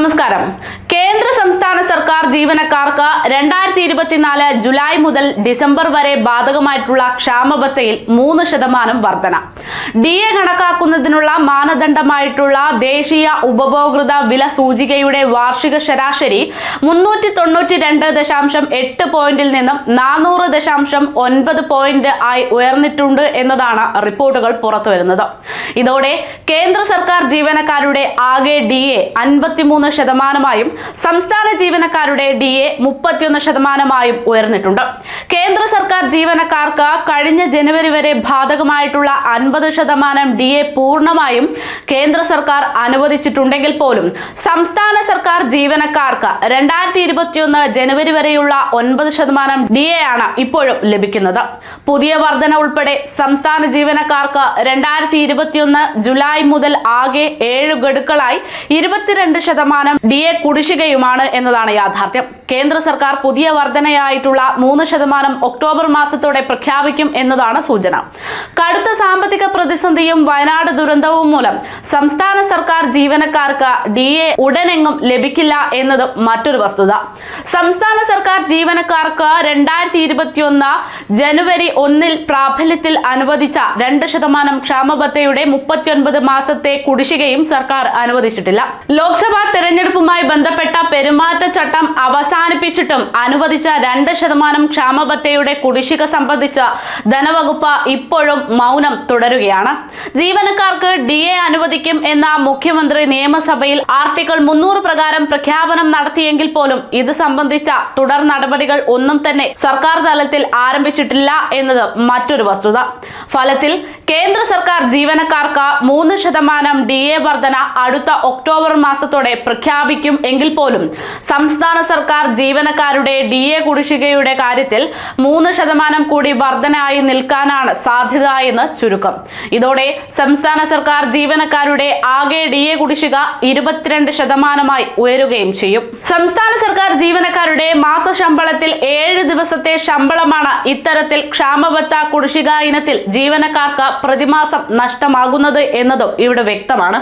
നമസ്കാരം. കേന്ദ്ര സംസ്ഥാന സർക്കാർ ജീവനക്കാർക്ക് രണ്ടായിരത്തി ഇരുപത്തിനാല് ജൂലൈ മുതൽ ഡിസംബർ വരെ ബാധകമായിട്ടുള്ള ക്ഷാമബത്തയിൽ മൂന്ന് ശതമാനം വർധന. ഡി എ കണക്കാക്കുന്നതിനുള്ള മാനദണ്ഡമായിട്ടുള്ള ദേശീയ ഉപഭോക്തൃ വില സൂചികയുടെ വാർഷിക ശരാശരി മുന്നൂറ്റി തൊണ്ണൂറ്റി രണ്ട് ദശാംശം എട്ട് പോയിന്റിൽ നിന്നും നാനൂറ് ദശാംശം ഒൻപത് പോയിന്റ് ആയി ഉയർന്നിട്ടുണ്ട് എന്നതാണ് റിപ്പോർട്ടുകൾ പുറത്തുവരുന്നത്. ഇതോടെ കേന്ദ്ര സർക്കാർ ജീവനക്കാരുടെ ആകെ ഡി എ അൻപത്തിമൂന്ന് ശതമാനമായും സംസ്ഥാന ജീവനക്കാരുടെ ഡി എ മുപ്പത്തിയൊന്ന് ശതമാനമായും ഉയർന്നിട്ടുണ്ട്. കേന്ദ്ര സർക്കാർ ജീവനക്കാർക്ക് കഴിഞ്ഞ ജനുവരി വരെ ബാധകമായിട്ടുള്ള അൻപത് ശതമാനം ഡി എ പൂർണമായും കേന്ദ്ര സർക്കാർ അനുവദിച്ചിട്ടുണ്ടെങ്കിൽ പോലും സംസ്ഥാന സർക്കാർ ജീവനക്കാർക്ക് രണ്ടായിരത്തി ഇരുപത്തിയൊന്ന് ജനുവരി വരെയുള്ള ഒൻപത് ശതമാനം ഡി എ ആണ് ഇപ്പോഴും ലഭിക്കുന്നത്. പുതിയ വർധന ഉൾപ്പെടെ സംസ്ഥാന ജീവനക്കാർക്ക് രണ്ടായിരത്തി ഇരുപത്തിയൊന്ന് ജൂലൈ മുതൽ ആകെ ഏഴ് ഗഡുക്കളായി ഇരുപത്തിരണ്ട് ശതമാനം ഡി എ കുടിശ്ശികയുമാണ് എന്നതാണ് യാഥാർത്ഥ്യം. കേന്ദ്ര സർക്കാർ പുതിയ വർധനയായിട്ടുള്ള മൂന്ന് ശതമാനം ഒക്ടോബർ മാസത്തോടെ പ്രഖ്യാപിക്കും എന്നതാണ് സൂചന. കടുത്ത സാമ്പത്തിക പ്രതിസന്ധിയും വയനാട് ദുരന്തവും മൂലം സംസ്ഥാന സർക്കാർ ജീവനക്കാർക്ക് ഡി എ ഉടനെങ്ങും ലഭിക്കില്ല എന്നത് മറ്റൊരു വസ്തുത. സംസ്ഥാന സർക്കാർ ജീവനക്കാർക്ക് രണ്ടായിരത്തി ഇരുപത്തിയൊന്ന് ജനുവരി ഒന്നിൽ പ്രാബല്യത്തിൽ അനുവദിച്ച രണ്ട് ശതമാനം ക്ഷാമബത്തയുടെ മുപ്പത്തിയൊൻപത് മാസത്തെ കുടിശ്ശികയും സർക്കാർ അനുവദിച്ചിട്ടില്ല. ലോക്സഭാ തെരഞ്ഞെടുപ്പുമായി ബന്ധപ്പെട്ട പെരുമാറ്റച്ചട്ടം അവസാനിപ്പിച്ചിട്ടും അനുവദിച്ച രണ്ട് ശതമാനം ക്ഷാമബത്തയുടെ കുടിശ്ശിക സംബന്ധിച്ച ധനവകുപ്പ് ഇപ്പോഴും മൗനം തുടരുകയാണ്. ജീവനക്കാർക്ക് ഡി എ അനുവദിക്കും എന്ന മുഖ്യമന്ത്രി നിയമസഭയിൽ ആർട്ടിക്കിൾ മുന്നൂറ് പ്രകാരം പ്രഖ്യാപനം നടത്തിയെങ്കിൽ പോലും ഇത് സംബന്ധിച്ച തുടർ നടപടികൾ ഒന്നും തന്നെ സർക്കാർ തലത്തിൽ ആരംഭിച്ചിട്ടില്ല എന്നത് മറ്റൊരു വസ്തുത. ഫലത്തിൽ കേന്ദ്ര സർക്കാർ ജീവനക്കാർക്ക് മൂന്ന് ശതമാനം ഡി എ വർധന അടുത്ത ഒക്ടോബർ മാസത്തോടെ പ്രഖ്യാപിക്കും എങ്കിൽ പോലും സംസ്ഥാന സർക്കാർ ജീവനക്കാരുടെ ഡി എ കുടിശ്ശികയുടെ കാര്യത്തിൽ മൂന്ന് ശതമാനം കൂടി വർധനയായി നിൽക്കാനാണ് സാധ്യത എന്ന് ചുരുക്കം. ഇതോടെ സംസ്ഥാന സർക്കാർ ജീവനക്കാരുടെ ആകെ ഡി എ കുടിശ്ശിക ഇരുപത്തിരണ്ട് ശതമാനമായി ഉയരുകയും ചെയ്യും. സംസ്ഥാന സർക്കാർ ജീവനക്കാരുടെ മാസ ശമ്പളത്തിൽ ഏഴ് ദിവസത്തെ ശമ്പളമാണ് ഇത്തരത്തിൽ ക്ഷാമബത്ത കുടിശ്ശിക ഇനത്തിൽ ജീവനക്കാർക്ക് പ്രതിമാസം നഷ്ടമാകുന്നത് എന്നതും ഇവിടെ വ്യക്തമാണ്.